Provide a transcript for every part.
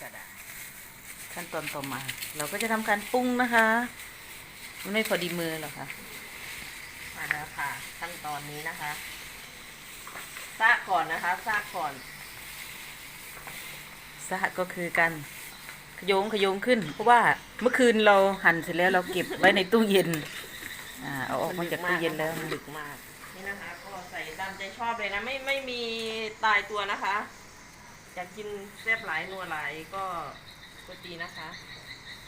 กระดาษขั้นตอนต่อมา เราก็จะทำการปรุงนะคะ มันไม่พอดีมือหรอกค่ะมาแล้วค่ะ ขั้นตอนนี้นะคะซากก่อนนะคะซากก่อนสหก็คือการขยงขยงขึ้น เพราะว่าเมื่อคืนเราหั่นเสร็จแล้วเราเก็บไว้ในตู้เย็นอ่าเอาออกมาจากตู้เย็นแล้วมัดึกมากนี่นะคะ ก็ใส่ตามใจชอบเลยนะ ไม่ไม่มีตายตัวนะคะ อยากกินแซ่บหลายนัวหลายก็ก็ดีนะคะ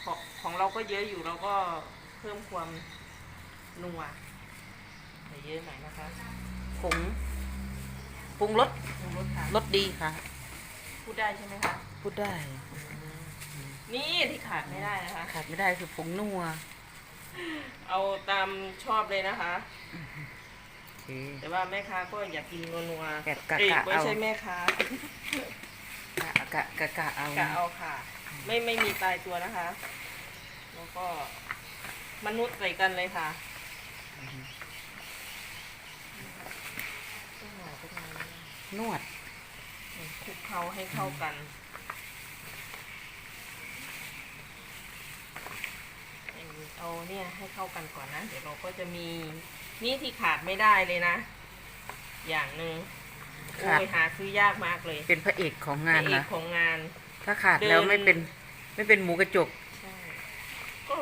ของของเราก็เยอะอยู่เราก็เพิ่มความนัวใส่เยอะหน่อยนะคะผงปรุงรสปรุงรสค่ะรสดีค่ะ พูดได้ใช่ไหมคะพูดได้ นี่ที่ขาดไม่ได้นะคะ ขาดไม่ได้คือผงนัว เอาตามชอบเลยนะคะโอเคแต่ว่าแม่ค้าก็อยากกินนัวๆแบบกะๆเอ้ยไม่เอาใช่แม่ค้า กะกะกะกะเอากะเอาค่ะ ไม่ไม่มีตายตัวนะคะ แล้วก็มนุษย์ใส่กันเลยค่ะต้องหน่อยต้องหน่อยนวดคลุกเคล้าให้เข้ากันเอาเนี่ยให้เข้ากันก่อนนะ เดี๋ยวเราก็จะมีนี่ที่ขาดไม่ได้เลยนะ อย่างหนึ่ง โอ้ขาดยหาซื้อยากมากเลยเป็นพระเอกของงานพระเอกนะของงาน ถ้าขาดแล้วเดินไม่เป็นไม่เป็นหมูกระจก ใช่ก็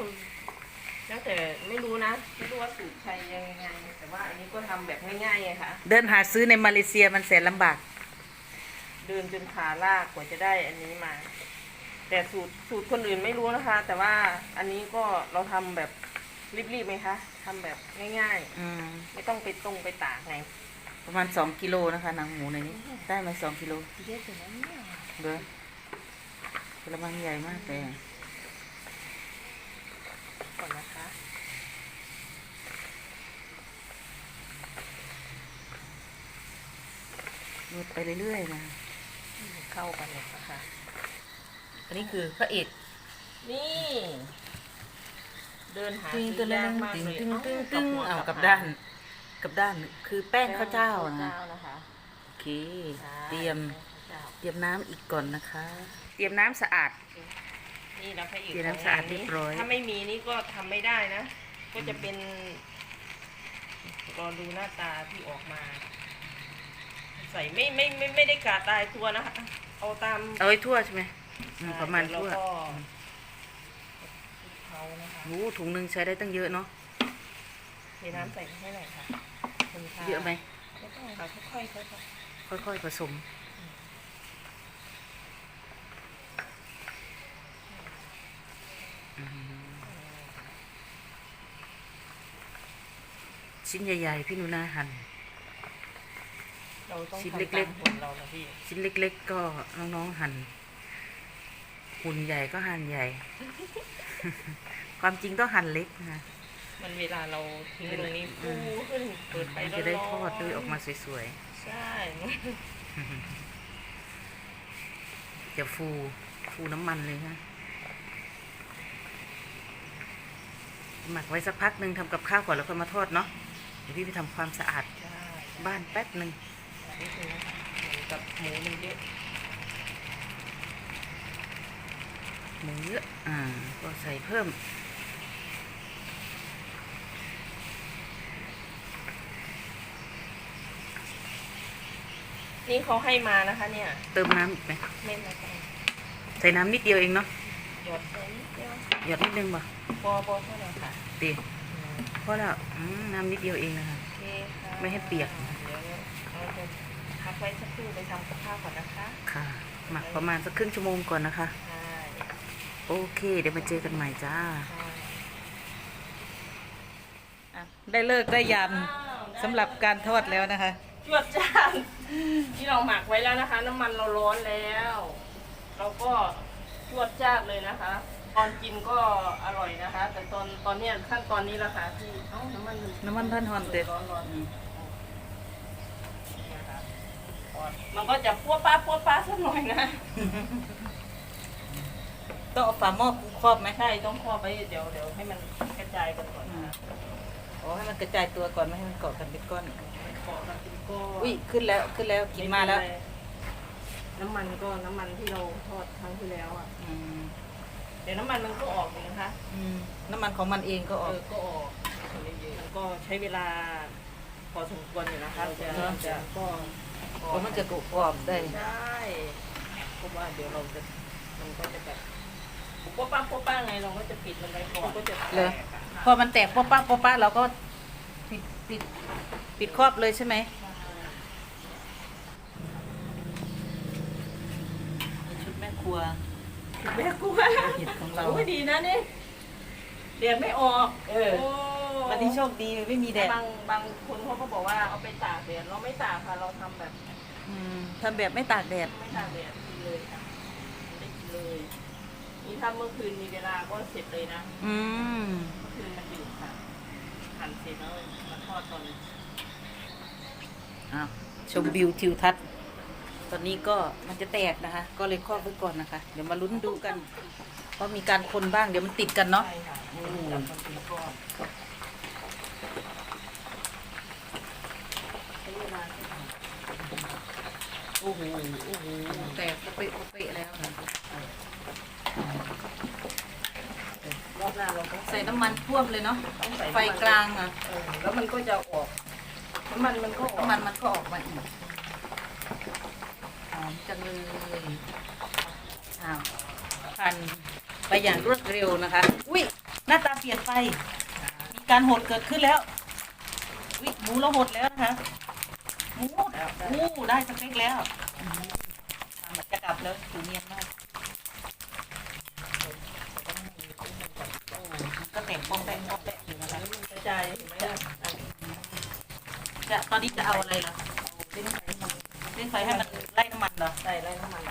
แล้วแต่ไม่รู้นะ ไม่รู้ว่าสูตรใครยังไง แต่ว่าอันนี้ก็ทำแบบง่ายๆไงคะเดินหาซื้อในมาเลเซียมันแสนลำบาก เดินจนขาลากกว่าจะได้อันนี้มา แต่สูตรสูตรคนอื่นไม่รู้นะคะ แต่ว่าอันนี้ก็เราทำแบบรีบๆไหมคะทำแบบง่ายอืม ๆ ไม่ต้องไปตรงไปตากไง ประมาณสองกิโลนะคะหนังหมูในนี้ได้ไหมสองกิโลเยอะจังนั้นเนี่ยเด้อกระมังใหญ่มากเลยก่อนนะคะนวดไปเรื่อยๆนะเข้ากันเลยนะคะอันนี้คือพระเอกนี่ เดินหาตึงซื้ตึงอยากมากตึงเลยตึงตึงเอ้าตึงหัวเอากับหงด้าน กับด้านคือแป้งข้าวเจ้าแป้งนะ ข้าวเจ้านะคะโอเค ใช่เตรียม แป้งข้าวเจ้าเตรียมน้ำอีกก่อนนะคะ เตรียมน้ำสะอาด นี่นะพระเอกเตรียมของน้ำสะอาดงนเรีนี้ยบร้อย ถ้าไม่มีนี่ก็ทำไม่ได้นะ ก็จะเป็นรอดูหน้าตาที่ออกมา ใส่ไม่ไม่ไม่ไม่ได้กาตายตัวนะคะเอาตามเอาไว้ทั่วใช่ไหมอืมประมาณแล้วทั่วก็เขานะคะโอ้โหถุงหนึ่งใช้ได้ตั้งเยอะเนาะ เทน้ำใส่ให้หน่อยค่ะขบ คุณค่เยอะไหมไม่ต้องค่ะค่อยๆค่อยๆค่อยๆผสม ชิ้นใหญ่ๆ พี่หนูนาหั่นเราต้องชิ้นทำเล็ตากมๆหุ่นเรานะพี่ชิ้นเล็ก ๆ ก็น้องๆหั่นหุ่นใหญ่ก็หั่นใหญ่ ความจริงต้องหั่นเล็กนะ มันเวลาเราทิ้งตรงนี้อืฟูมขึ้นเปิดไปมันร้อนๆจะได้ทอดด้วยออกมาสวยใช่ๆจะฟูฟูน้ำมันเลยนะหมักไว้สักพักหนึ่งทำกับข้าวก่อนแล้วค่อยมาทอดเนาะเดี๋ยวพี่ไปทำความสะอาดใช่บ้านแป๊บหนึ่งนิดนึงนะคะเหมือนกับหมูมันเยอะหมูเยอะอ่าก็ใส่เพิ่ม นี่เขาให้มานะคะ เนี่ย เติมน้ำอีกไหมเม่นนะคะใส่น้ำนิดเดียวเองเนาะหยดไปนิดเดียวหยดนิดนึงบ่พอพอเท่านั้นค่ะตีอืมเพราะแล้วอืมน้ำนิดเดียวเองนะคะ โอเคค่ะไม่ให้เปียก เดี๋ยวเราจะพักไว้สักครู่ไปทำกับข้าวก่อนนะคะค่ะ หมักประมาณสักครึ่งชั่วโมงก่อนนะคะ ใช่โอเค เดี๋ยวมาเจอกันใหม่จ้าใช่ได้เลิกได้ยามสำหรับการทอดแล้วนะคะ จวดจาน ที่เราหมักไว้แล้วนะคะ น้ำมันเราร้อนแล้ว เราก็จวดจ้าดเลยนะคะ ตอนกินก็อร่อยนะคะ แต่ตอนตอนเนี้ยขั้นตอนนี้ละค่ะที่เอ้าน้ำมันน้ำมันท่านหอนเต็ดร้อนร้อนนะคะมันก็จะพัวป้าพัวป้าสักหน่อยนะ ต้องเอาฝาหม้อครอบไหมใช่ต้องครอบไว้เดี๋ยวเดี๋ยวให้มันกระจายกันก่อนนะคะ อ๋อให้มันกระจายตัวก่อนไม่ให้มันเกาะกันเป็นก้อน ขอกันเป็นก้อนอุ้ยขึ้นแล้วขึ้นแล้วกินมาแล้วรน้ำมันก็น้ำมันที่เราทอดครั้งที่แล้วอะอืมเดี๋ยวน้ำมันมันก็ออกอยู่นะคะอืมน้ำมันของมันเองก็อเออกอก็ออกมันก็ใช้เวลาพอสมควรอยู่นะคะจะเนอะจะก็เพราะมันจะกรุบกรอบได้ใช่เพราะว่าเดี๋ยวเราจะมันก็จะแบบป๊อปป้าป๊อปป้าไงเราก็จะปิดมันไว้ก่อนก็จะแตเหรอกอะพอมันแตกป๊อปป้าป๊อปป้าเราก็ปิดปิด ปิดครอบเลยใช่ไหมชุดแม่ครัวแม่กูเห็ดของเราโอ้ยดีนะนี่เดียดไม่ออก เออ โอ้วันนี้โชคดีไม่มีแดดบางบางคนเขาก็บอกว่าเอาไปตากแดดเราไม่ตากค่ะเราทำแบบอืมทำแบบไม่ตากแดด ไม่ตากแดดกินเลยค่ะได้กินเลยนี่ถ้าเมื่อคืนมีเวลาก็เสร็จเลยนะอืม เมื่อคืนมันอยู่ค่ะหั่นเสร็จแล้วมาทอดตอน อ้าวชมวิวทิวทัศน์ตอนนี้ก็มันจะแตกนะคะ ก็เลยครอบไว้ก่อนนะคะ เดี๋ยวมาลุ้นดูกันเพราะมีการคนบ้างเดี๋ยวมันติดกันเนาะใช่ค่ะอืมจับมันเป็นก้อนใช้เวลาแค่ไหนโอ้โหโอ้โหแตกโอเปะโอเปะแล้วค่ะรอบหน้าเราต้องใส่น้ำมันท่วมเลยเนาะ ต้องใส่ไฟกลางอะ เออแล้วมันก็จะออก น้ำมันมันก็ออกน้ำมันมันก็ออกมาอีกหอมจังเลยอ้าวพันไปอย่างรวดเร็วนะคะ อุ้ยหน้าตาเปลี่ยนไป มีการหดเกิดขึ้นแล้วอุ้ยหมูเราหดแล้วนะคะหมูอู้ได้สเปคแล้วมันจะกลับแล้วถูเนียนมากก็แต่งป้องแป้งป้องแป้งอยู่นะคะกระจายเห็นไหมล่ะ จะตอนนี้จะเอาอะไรเหรอเล่นไฟมันเร่งไฟให้มันไล่น้ำมันเหรอใส่ไล่น้ำมัน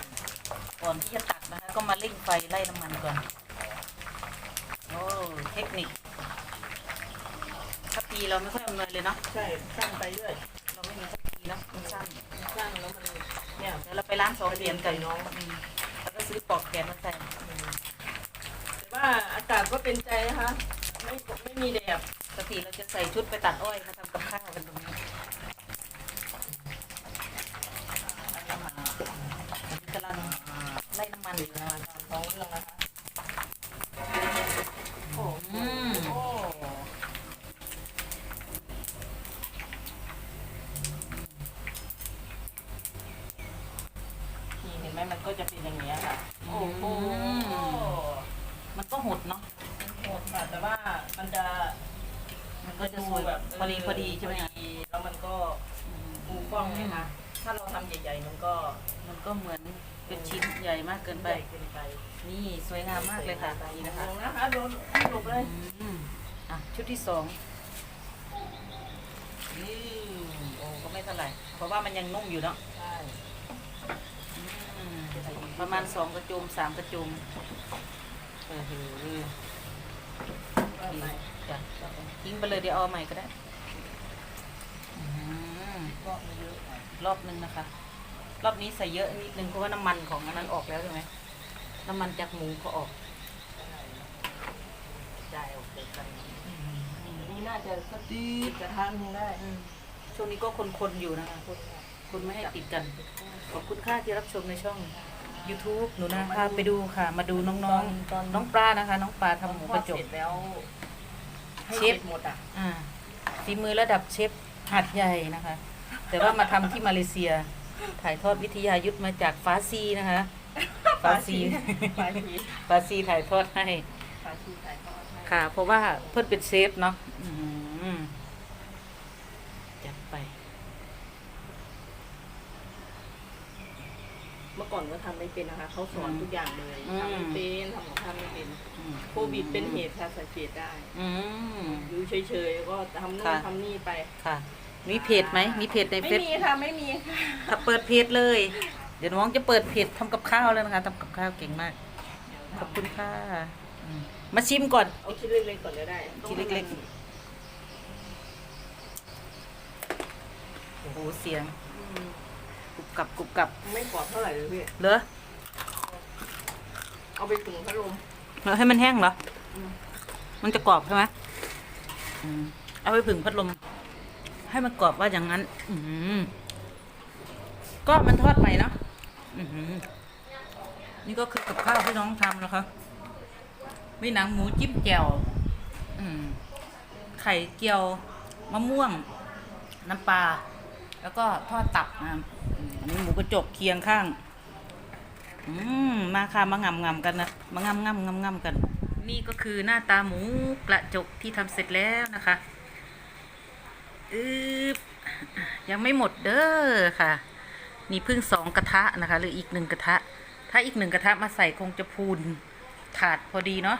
ก่อนที่จะตักนะคะก็มาเร่งไฟไล่น้ำมันก่อนโอ้เทคนิคทัพพีเราไม่ค่อยอำนวยเลยเนาะใช่สั้นไปด้วยเราไม่มีทัพพีเนาะมันสั้นสั้นแล้วมันเนี่ยเดี๋ยวเราไปร้านสองเหรียญกันน้องอืมแล้วก็ซื้อปลอกแขนมาใส่แต่ว่าอากาศก็เป็นใจนะคะ ไม่ไม่มีแดดปกติเราจะใส่ชุดไปตัดอ้อยมาทำกับข้าวกันตรงนี้กำลังไล่น้ำมันอยู่นะคะตามท้องเรื่องนะคะโอ้อืมโอ้นี่เห็นไหมมันก็จะเป็นอย่างนี้ยค่ะ โอ้โหมันก็หดเนาะโหด ค่ะ แต่ว่ามันจะมันก็จะสวยแบบพอดีพอดีใช่ไหมพคะอดีแล้วมันก็ฟูกล้องเลยนะถ้าเราทำใหญ่ ๆ มันก็มันก็เหมือนเป็นชิ้นใหญ่มากเกินไป ใหญ่เกินไปนี่สวยงามมากเลยค่ะนี่นะคะลงนะคะโดนหลบเลยอืมอะชุดที่สองนี่โอ้ก็ไม่เท่าไหร่ เพราะว่ามันยังนุ่มอยู่เนาะใช่อืมประมาณสองกระจุมสามกระจุมเออหือ ก็ดีไปจ้ะทิ้งไปเลยเดี๋ยวเอาใหม่ก็ได้อืมก็ไม่เยอะหน่อยรอบนึงนะคะ รอบนี้ใส่เยอะนิดนึงเพราะว่าน้ำมันของอันนั้นออกแล้วใช่ไหมน้ำมันจากหมูก็ออกจ่ายออกเกินกันนี่น่าจะสักตีกระทะหนึงได้อืมช่วงนี้ก็คนๆอยู่นะคะ คุณไม่ให้ติดกัน ขอบคุณค่าที่รับชมในช่อง YouTube หนูนาพาไปดูค่ะ มาดูน้องตอนตอนๆน้องปลานะคะ น้องปลาทำหมูทกอระดจก เสร็จแล้วให้เชเสร็ฟจหมดอะอ่าฝีมือระดับเชฟหัดใหญ่นะคะ แต่ว่ามาทำที่มาเลเซีย ถ่ายทอดวิทยายุทธมาจากฟาซีนะคะ ฟาซีปลาชีฟาซีถ่ายทอดให้ ปลาชีถ่ายทอดให้ค่ะ เพราะว่าเพิ่นเป็นเชฟเนาะอืมจัดไป เมื่อก่อนก็ ทำไม่เป็นนะคะ เขาสอนทุกอย่างเลยอืม ทำไม่เป็นทำของทำไม่เป็นอืมโควิดเป็นเหตุค่ะสังเกตได้ อืม อยู่เฉยๆก็ทำนู่นค่ะ ทำนี่ไปค่ะ มีเพจไหมมีเพจในไม่เฟซมีค่ะไม่มีค่ะถ้าเปิดเพจเลย เดี๋ยวน้องจะเปิดเพจทำกับข้าวแล้วนะคะทำกับข้าวเก่งมาก ขอบคุณค่ะอืมมาชิมก่อน เอาชิ้นเล็กๆก่อนก็ได้ชิ้นเล็ก โอ้โหเสียงอืมก รุบกรับกรุบกรับไม่กรอบเท่าไหร่เลยพี่ เหรอเอาไปถึงพัดลมเราให้มันแห้งเหรอ อืม มันจะกรอบใช่ไหมอืมเอาไปผึ่งพัดลม ให้มันกรอบว่าอย่างนั้น อืมก็มันทอดใหม่เนาะอือหือนี่ก็คือกับข้าวที่น้องทำนะคะมีหนังหมูจิ้มแจ่วอืม ไข่เจียวมะม่วง น้ำปลาแล้วก็ทอดตับนะครับ อันนี้หมูกระจกเคียงข้าง อืมมาค่ะมางำงำกันนะมางำงำงำงำกัน นี่ก็คือหน้าตาหมูกระจกที่ทำเสร็จแล้วนะคะอืบยังไม่หมดเด้อค่ะ นี่เพิ่งสองกระทะนะคะ หรืออีกหนึ่งกระทะ ถ้าอีกหนึ่งกระทะมาใส่คงจะพูนถาดพอดีเนาะ